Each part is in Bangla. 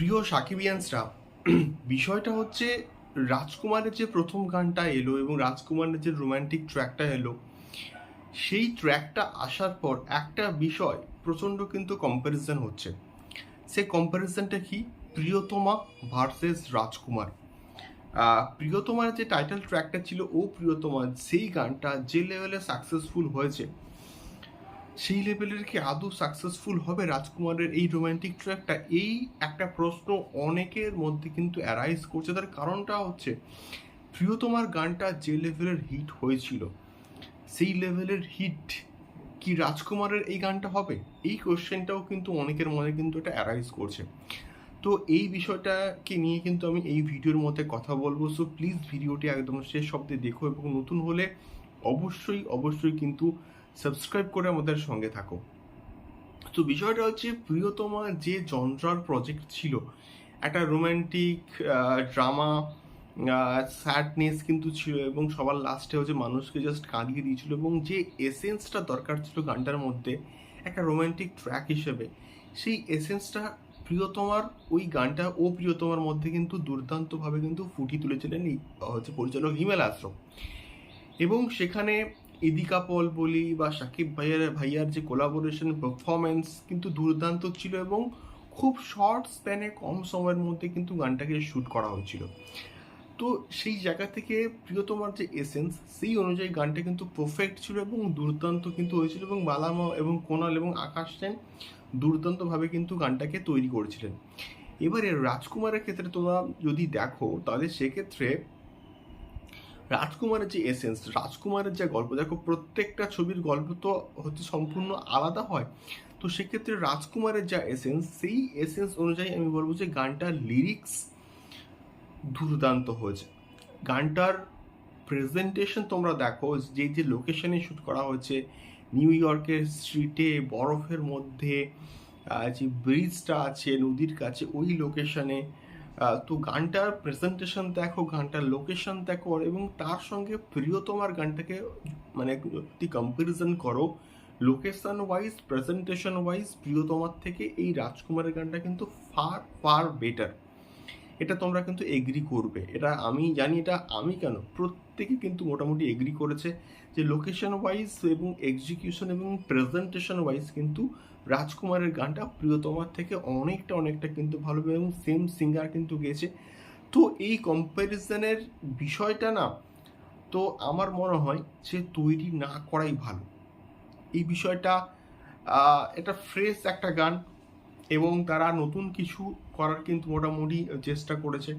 প্রিয় সাকিবিয়ান্সরা, বিষয়টা হচ্ছে রাজকুমারের যে প্রথম গানটা এলো এবং রাজকুমারের যে রোমান্টিক ট্র্যাকটা এলো, সেই ট্র্যাকটা আসার পর একটা বিষয় প্রচণ্ড কিন্তু কম্প্যারিজন হচ্ছে। সে কম্প্যারিজনটা কি? প্রিয়তমা ভার্সেস রাজকুমার। প্রিয়তমার যে টাইটেল ট্র্যাকটা ছিল, ও প্রিয়তমা সেই গানটা যে লেভেলে সাকসেসফুল হয়েছে সেই লেভেলের কি আদৌ সাকসেসফুল হবে রাজকুমারের এই রোম্যান্টিক ট্র্যাকটা এই একটা প্রশ্ন অনেকের মধ্যে কিন্তু অ্যারাইজ করছে। তার কারণটা হচ্ছে, প্রিয়তমার গানটা যে লেভেলের হিট হয়েছিল, সেই লেভেলের হিট কি রাজকুমারের এই গানটা হবে? এই কোশ্চেনটাও কিন্তু অনেকের মনে কিন্তু এটা অ্যারাইজ করছে। তো এই বিষয়টাকে নিয়ে কিন্তু আমি এই ভিডিওর মধ্যে কথা বলব। সো প্লিজ ভিডিওটি একদম শেষ শব্দে দেখো এবং নতুন হলে অবশ্যই অবশ্যই কিন্তু সাবস্ক্রাইব করে আমাদের সঙ্গে থাকো। তো বিষয়টা হচ্ছে প্রিয়তমা যে জনরার প্রজেক্ট ছিল, একটা রোমান্টিক ড্রামা স্যাডনেস কিন্তু ছিল এবং সবার লাস্টে হচ্ছে মানুষকে জাস্ট কাঁদিয়ে দিয়েছিল এবং যে এসেন্সটা দরকার ছিল গানটার মধ্যে, একটা রোমান্টিক ট্র্যাক হিসেবে, সেই এসেন্সটা প্রিয়তমার, ওই গানটা ও প্রিয়তমার মধ্যে কিন্তু দুর্দান্তভাবে কিন্তু ফুটিয়ে তুলেছিলেন হচ্ছে পরিচালক হিমেল আশ্রম। এবং সেখানে ইদিকা পল বলি বা সাকিব ভাইয়ার ভাইয়ার যে কোলাবোরেশন পারফরমেন্স কিন্তু দুর্দান্ত ছিল এবং খুব শর্ট স্প্যানে কম সময়ের মধ্যে কিন্তু গানটাকে শ্যুট করা হয়েছিল। তো সেই জায়গা থেকে প্রিয়তমার যে এসেন্স সেই অনুযায়ী গানটা কিন্তু পারফেক্ট ছিল এবং দুর্দান্ত কিন্তু হয়েছিল এবং বালামা এবং কোনাল এবং আকাশ সেন দুর্দান্তভাবে কিন্তু গানটাকে তৈরি করেছিলেন। এবারে রাজকুমারের ক্ষেত্রে তোমরা যদি দেখো, তাহলে সেক্ষেত্রে রাজকুমারের যে এসেন্স রাজকুমারের যে গল্প, দেখো প্রত্যেকটা ছবির গল্প তো হচ্ছে সম্পূর্ণ আলাদা হয়। তো সেক্ষেত্রে রাজকুমারের যা এসেন্স সেই এসেন্স অনুযায়ী আমি বলব যে গানটার লিরিক্স দুর্দান্ত হয়েছে। গানটার প্রেজেন্টেশন তোমরা দেখো, যে যে লোকেশনে শ্যুট করা হয়েছে নিউ ইয়র্কের স্ট্রিটে বরফের মধ্যে যে ব্রিজটা আছে, নদীর কাছে, ওই লোকেশনে তো গানটার প্রেজেন্টেশন দেখো, গানটার লোকেশন দেখো এবং তার সঙ্গে প্রিয় তোমার গানটাকে মানে একটি কম্পারিজন করো। লোকেশন ওয়াইজ প্রেজেন্টেশন ওয়াইজ প্রিয়তমার থেকে এই রাজকুমারের গানটা কিন্তু ফার ফার বেটার এটা তোমরা কিন্তু এগ্রি করবে। এটা আমি জানি, এটা আমি কেন? প্রত্যেকে কিন্তু মোটামুটি এগ্রি করেছে যে লোকেশন ওয়াইজ এবং এক্সিকিউশন এবং প্রেজেন্টেশন ওয়াইজ কিন্তু রাজকুমারের গানটা প্রিয়তমার থেকে অনেকটা অনেকটা কিন্তু ভালো এবং সেম সিঙ্গার কিন্তু গেছে তো এই কম্প্যারিজনের বিষয়টা না, তো আমার মনে হয় যে তৈরি না করাই ভালো। এই বিষয়টা এটা ফ্রেশ একটা গান এবং তারা নতুন কিছু করার কিন্তু মোটামুটি চেষ্টা করেছে।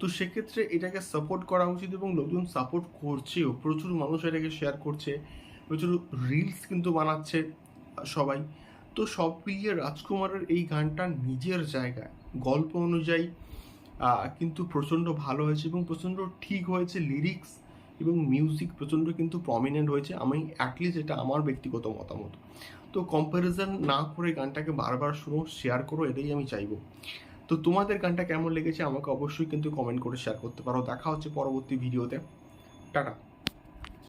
তো সেক্ষেত্রে এটাকে সাপোর্ট করা উচিত এবং লোকজন সাপোর্ট করছেও। প্রচুর মানুষ এটাকে শেয়ার করছে, প্রচুর রিলস কিন্তু বানাচ্ছে সবাই। তো সব মিলিয়ে রাজকুমারের এই গানটা নিজের জায়গায়, গল্প অনুযায়ী কিন্তু প্রচণ্ড ভালো হয়েছে এবং প্রচণ্ড ঠিক হয়েছে লিরিক্স এবং মিউজিক প্রচণ্ড কিন্তু প্রমিনেন্ট হয়েছে। আমি অ্যাটলিস্ট এটা আমার ব্যক্তিগত মতামত। তো কম্প্যারিজন না করে গানটাকে বারবার শুনো শেয়ার করো, এটাই আমি চাইব। তো তোমাদের গানটা কেমন লেগেছে আমাকে অবশ্যই কিন্তু কমেন্ট করে শেয়ার করতে পারো। দেখা হচ্ছে পরবর্তী ভিডিওতে টাটা।